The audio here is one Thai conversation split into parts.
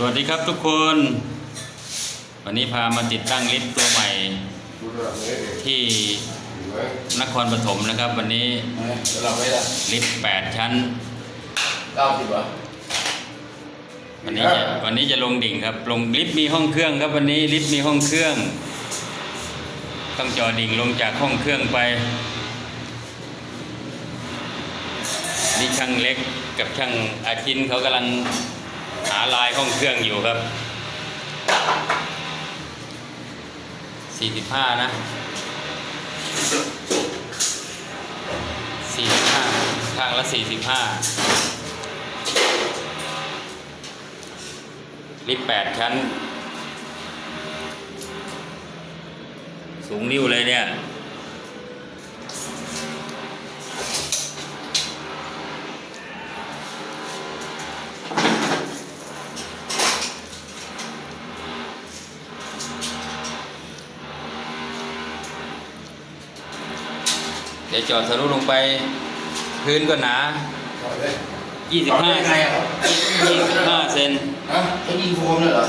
สวัสดีครับทุกคน วันนี้พามาติดตั้งลิฟต์ตัวใหม่ดูระดับนี้ดิที่เห็นไหมนครปฐมนะครับ วันนี้ระดับนี้ละลิฟต์8ชั้นเก้าสิบอะวันนี้จะวันนี้จะลงดิ่งครับ ลงลิฟต์มีห้องเครื่องครับวันนี้ลิฟต์มีห้องเครื่อง ต้องจอดิ่งลงจากห้องเครื่องไปนี่ช่างเล็กกับช่างอาชินเขากำลัง หาลายห้องเครื่องอยู่ครับ 45 นะ 45 ข้างละ 45 ลิฟต์8ชั้น สูงนิ้วเลยเนี่ย เดี๋ยวจอดทะลุลงไป พื้นก็หนาเอาเลย25ไงอะ25เซนฮะไอ้ยิงโฟมเลยเหรอ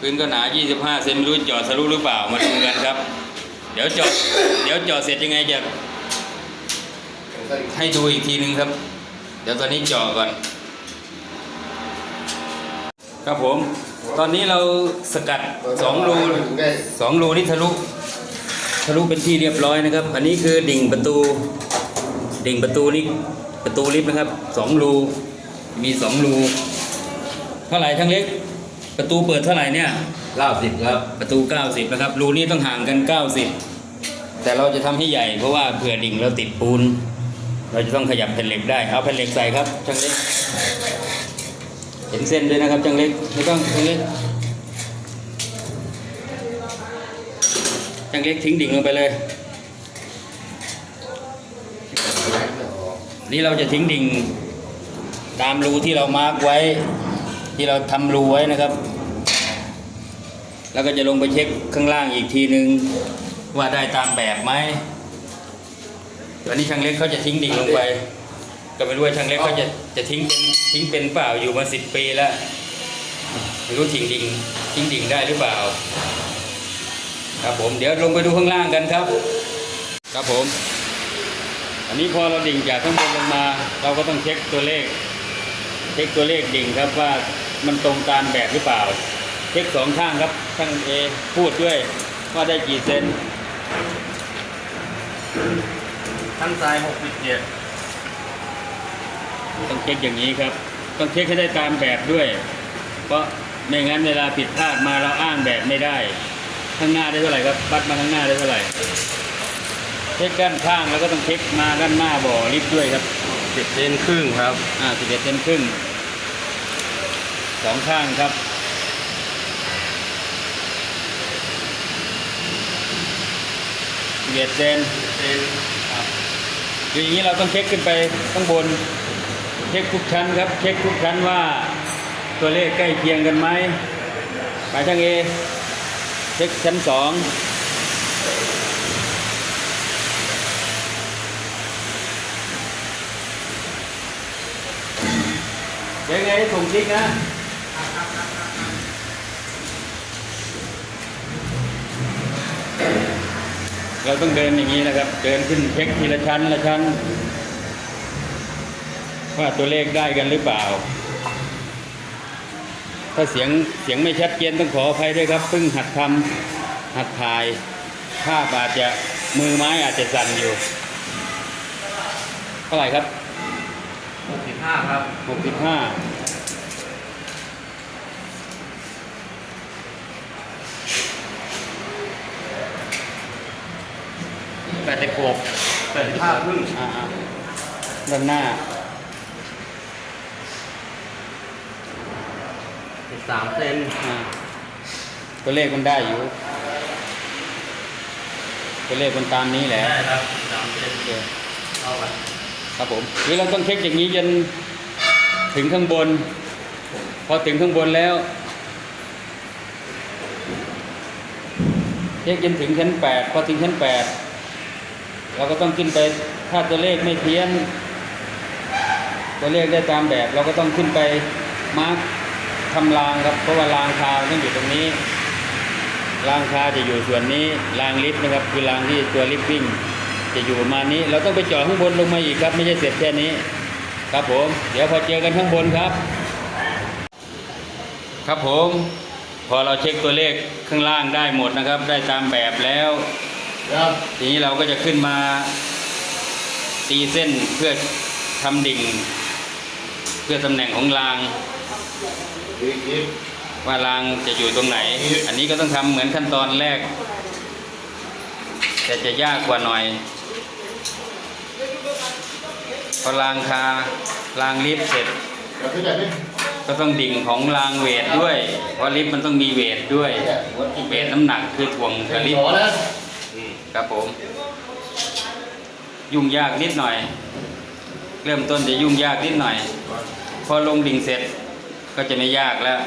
พื้นก็หนา 25 เซนไม่รู้จอดทะลุหรือเปล่า มาดูกันครับ เดี๋ยวจอด เดี๋ยวจอดเสร็จยังไงจะให้ดูอีกทีนึงครับ เดี๋ยวตอนนี้จอดก่อน ครับผม ตอนนี้เราสกัดสองรูถึงได้สองรูนี่ทะลุ ทะลุเป็นที่เรียบร้อยนะครับ อันนี้คือดิ่งประตู ดิ่งประตูนี่ประตูลิฟต์นะครับสองรูมีสองรูเท่าไหร่ทั้งเล็ก ประตูเปิดเท่าไหร่เนี่ยเก้าสิบครับประตู 90 นะครับ รูนี้ต้องห่างกัน 90 แต่เราจะทำให้ใหญ่เพราะว่าเผื่อดิ่งเราติดปูน เราจะต้องขยับแผ่นเหล็กได้เอาแผ่นเหล็กใส่ครับช่างเล็ก เห็นเส้นด้วยนะครับช่างเล็กไม่ต้องช่างเล็ก ช่างเล็กทิ้งดิ่งลงไปเลย นี่เราจะทิ้งดิ่งตามรูที่เรามาร์กไว้ ที่เราทำรูไว้นะครับ แล้วก็จะลงไปเช็คข้างล่างอีกทีนึง ว่าได้ตามแบบไหมตัวนี้ช่างเล็กเขาจะทิ้งดิ่งลงไป ก็ไม่รู้ว่าช่างเล็กเขาจะจะทิ้งเป็นทิ้งเป็นเปล่าอยู่มาสิบปีแล้วไม่รู้ทิ้งดิ่งทิ้งดิ่งได้หรือเปล่า ครับผมเดี๋ยวลงไปดูข้างล่างกันครับ ครับผม อันนี้พอเราดิ่งจากข้างบนลงมา เราก็ต้องเช็คตัวเลข เช็คตัวเลขดิ่งครับว่ามันตรงตามแบบหรือเปล่า เช็คสองข้างครับช่างเอพูดด้วยว่าได้กี่เซนท่านทรายหกสิบเจ็ดต้องเช็คอย่างนี้ครับ ต้องเช็คให้ได้ตามแบบด้วย เพราะไม่งั้นเวลาผิดพลาดมาเราอ้างแบบไม่ได้ ข้างหน้าได้เท่าไหร่ครับปัดมาข้างหน้าได้เท่าไหร่เช็คด้านข้างแล้วก็ต้องเช็คมาด้านหน้าบ่อลิฟต์ด้วยครับ สิบเซนครึ่งครับ อ่าสิบเอ็ดเซนครึ่งสองข้างครับ สิบเอ็ดเซนเซนคืออย่างนี้เราต้องเช็คขึ้นไปข้างบน เช็คทุกชั้นครับ เช็คทุกชั้นว่าตัวเลขใกล้เคียงกันไหมไปทางเอ เช็คชั้นสองเดี๋ยวไงส่งติ๊กนะเราต้องเดินอย่างนี้นะครับ เดินขึ้นเช็คทีละชั้นละชั้น ว่าตัวเลขได้กันหรือเปล่า ถ้าเสียงเสียงไม่ชัดเจนต้องขออภัยด้วยครับเพิ่งหัดทำหัดถ่ายภาพอาจจะมือไม้อาจจะสั่นอยู่ เท่าไหร่ครับหกสิบห้าครับหกสิบห้าแปดสิบหกแปดสิบห้าครึ่งอ่าด้านหน้า สิบสามเซนอ่าตัวเลขมันได้อยู่ ตัวเลขมันตามนี้แหละได้ครับสามเซนโอเคเอาไปครับผมคือเราต้องเช็คอย่างนี้จนถึงข้างบน พอถึงข้างบนแล้วเช็คจนถึงชั้นแปดพอถึงชั้นแปดเราก็ต้องขึ้นไปถ้าตัวเลขไม่เพี้ยน ตัวเลขได้ตามแบบ เราก็ต้องขึ้นไปมาร์ก ทำรางครับ เพราะว่ารางคาต้องอยู่ตรงนี้ รางคาจะอยู่ส่วนนี้ รางลิฟต์นะครับ คือรางที่ตัวลิฟต์วิ่ง จะอยู่ประมาณนี้ เราต้องไปเจาะข้างบนลงมาอีกครับ ไม่ใช่เสร็จแค่นี้ ครับผม เดี๋ยวพอเจอกันข้างบนครับ ครับผม พอเราเช็คตัวเลขข้างล่างได้หมดนะครับ ได้ตามแบบแล้วครับทีนี้เราก็จะขึ้นมาตีเส้นเพื่อทำดิ่ง เพื่อตำแหน่งของรางอีกอีก ว่ารางจะอยู่ตรงไหน อันนี้ก็ต้องทำเหมือนขั้นตอนแรก แต่จะยากกว่าหน่อยพอรางคารางลิฟต์เสร็จเดี๋ยวขึ้นแบบนี้ก็ต้องดิ่งของรางเวทด้วย เพราะลิฟต์มันต้องมีเวทด้วยเนี่ยหัวจิกเวทน้ำหนักคือถ่วงกับลิฟต่ต์อนะครับผม ยุ่งยากนิดหน่อย เริ่มต้นจะยุ่งยากนิดหน่อย พอลงดิ่งเสร็จ ก็จะไม่ยากแล้ว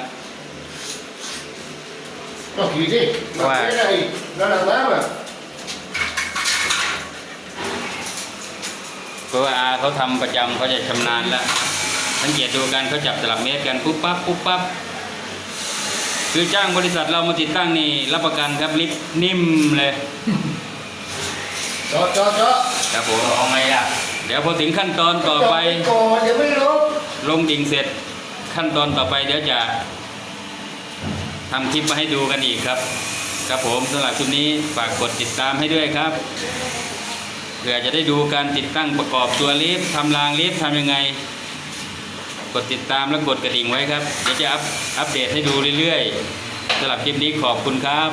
ก็ขี่สิว่าไม่ได้อีกระดับน้ำอะเพราะว่าอาเขาทำประจำเขาจะชำนาญแล้วสังเกตดูกันเขาจับตลับเมตรกันปุ๊บปั๊บปุ๊บปั๊บคือจ้างบริษัทเรามาติดตั้งนี่รับประกันครับลิฟต์นิ่มเลยจอดจอดจอดครับผมเอาไงล่ะ เดี๋ยวพอถึงขั้นตอนต่อไปจดก่อนเดี๋ยวไม่รู้ ลงดิ่งเสร็จ ขั้นตอนต่อไปเดี๋ยวจะทำคลิปมาให้ดูกันอีกครับ ครับผมสำหรับคลิปนี้ฝากกดติดตามให้ด้วยครับเพื่อจะได้ดูการติดตั้งประกอบตัวลิฟต์ทำรางลิฟต์ทำยังไง กดติดตามและกดกระดิ่งไว้ครับเดี๋ยวจะอัพอัปเดตให้ดูเรื่อยๆสำหรับคลิปนี้ขอบคุณครับ